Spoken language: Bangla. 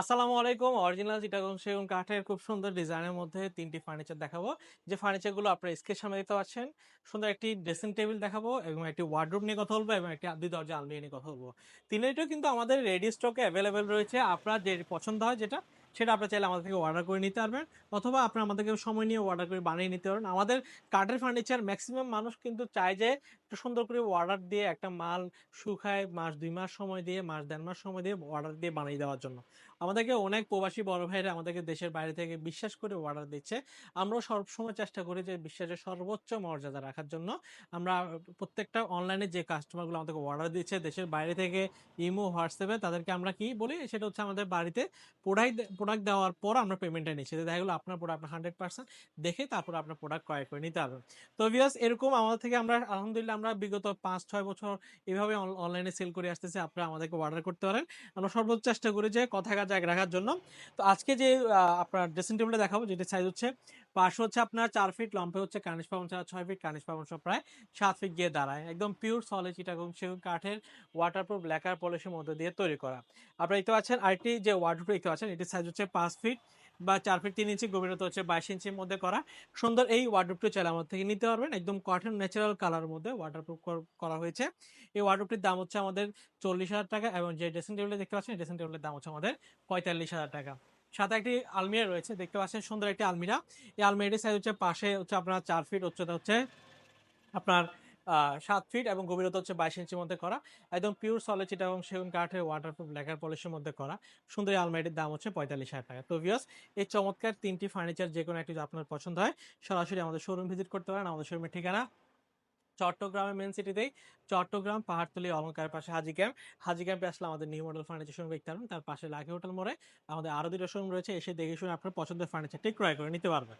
আসসালামু আলাইকুম। অরিজিনাল চিটাগং সেগুন কাঠের খুব সুন্দর ডিজাইনের মধ্যে তিনটি ফার্নিচার দেখাবো। যে ফার্নিচারগুলো আপনারা স্কেচ সামনে দেখতে পাচ্ছেন, সুন্দর একটি ড্রেসিং টেবিল দেখাবো এবং একটি ওয়ার্ডরোব নিয়ে কথা বলব এবং একটি দুই দরজা আলমিরা নিয়ে কথা বলব। তিনটিও কিন্তু আমাদের রেডি স্টকে অ্যাভেলেবেল রয়েছে। আপনার যে পছন্দ হয় যেটা সেটা আপনি চাইলে আমাদের থেকে অর্ডার করে নিতে পারবেন। অথবা আপনি আমাদেরকে সময় নিয়ে অর্ডার করে বানিয়ে নিতে পারেন। আমাদের কাঠের ফার্নিচার ম্যাক্সিমাম মানুষ কিন্তু চায় যে, একটু সুন্দর করে অর্ডার দিয়ে একটা মাল শুকায় মাস, দুই মাস সময় দিয়ে, মাস, দেড় মাস সময় দিয়ে অর্ডার দিয়ে বানিয়ে দেওয়ার জন্য। আমাদেরকে অনেক প্রবাসী বড় ভাইরা আমাদেরকে দেশের বাইরে থেকে বিশ্বাস করে অর্ডার দিচ্ছে। আমরাও সবসময় চেষ্টা করি যে বিশ্বাসের সর্বোচ্চ মর্যাদা রাখার জন্য। আমরা প্রত্যেকটা অনলাইনে যে কাস্টমারগুলো আমাদেরকে অর্ডার দিচ্ছে, দেশের বাইরে থেকে ইমো, হোয়াটসঅ্যাপে তাদেরকে আমরা কি বলি? সেটা হচ্ছে আমাদের বাড়িতে প্রোডাক্ট প্রোডাক্ট দেওয়ার পর আমরা পেমেন্টটা নিচ্ছি। দেখা গেলো আপনার প্রোডাক্ট হান্ড্রেড পার্সেন্ট দেখে তারপর আপনার প্রোডাক্ট ক্রয় করে নিতে পারবেন। তো ভিয়াস এরকম আমাদের থেকে আমরা, আলহামদুলিল্লাহ আমরা বিগত পাঁচ, ছয় বছর এভাবে অনলাইনে সেল করে আসতেছি, আপনারা আমাদেরকে অর্ডার করতে পারেন। আমরা সর্বোচ্চ চেষ্টা করি যে কথা কাজ রাখার জন্য। তো আজকে যে আপনার ড্রেসিং টেবিলটা দেখাবো যেটা সাইজ হচ্ছে পাশে হচ্ছে আপনার চার ফিট লম্বে হচ্ছে কানিশ পাবন ছাড়া ছয় ফিট কানিশ পাবন সব প্রায় সাত ফিট গিয়ে দাঁড়ায়। একদম পিওর সলিড চিটাগং সেগুন কাঠের ওয়াটারপ্রুফ ল্যাকার পলিশের মধ্যে দিয়ে তৈরি করা। আপনারা দেখতে পাচ্ছেন আরেকটি যে ওয়াটারপ্রুফ দেখতে পাচ্ছেন, এটির সাইজ হচ্ছে পাঁচ ফিট বা চার ফিট তিন ইঞ্চি গভীরতা হচ্ছে বাইশ ইঞ্চির মধ্যে করা। সুন্দর এই ওয়ার্ডরোবটি চাইলে আমার থেকে নিতে পারবেন। একদম কটন ন্যাচারাল কালারের মধ্যে ওয়াটারপ্রুফ করা হয়েছে। এই ওয়ার্ডরোবটির দাম হচ্ছে আমাদের চল্লিশ হাজার টাকা এবং যে ড্রেসিং টেবিলটা দেখতে পাচ্ছেন ড্রেসিং টেবিলের দাম হচ্ছে আমাদের পঁয়তাল্লিশ হাজার টাকা। সাথে একটি আলমিরা রয়েছে, দেখতে পাচ্ছেন সুন্দর একটি আলমিরা। এই আলমিরাটির সাইজ হচ্ছে পাশে হচ্ছে আপনার চার ফিট উচ্চতা হচ্ছে আপনার সাত ফিট এবং গভীরতা হচ্ছে বাইশ ইঞ্চির মধ্যে করা। একদম পিওর সলিড চিটা এবং সেগুন কাঠের ওয়াটারপ্রুফ লেখার পলিশের মধ্যে করা। সুন্দর এই আলমারিটির দাম হচ্ছে পঁয়তাল্লিশ হাজার টাকা। তো ভিউয়ার্স এই চমৎকার তিনটি ফার্নিচার যে কোনো একটি আপনার পছন্দ হয়, সরাসরি আমাদের শোরুম ভিজিট করতে পারেন। আমাদের শোরুমের ঠিকানা চট্টগ্রামের মেন সিটিতেই চট্টগ্রাম, পাহাড়তলি অলঙ্কার পাশে হাজি ক্যাম্প। হাজি ক্যাম্পে আসলে আমাদের নিউ মডেল ফার্নিচার শোরুম দেখতে পারবেন। তার পাশে লাকি হোটেল মোড়ে আমাদের আরও দুটো শোরুম রয়েছে। এসে দেখে শুনে আপনার পছন্দের ফার্নিচারটি ক্রয় করে নিতে পারবেন।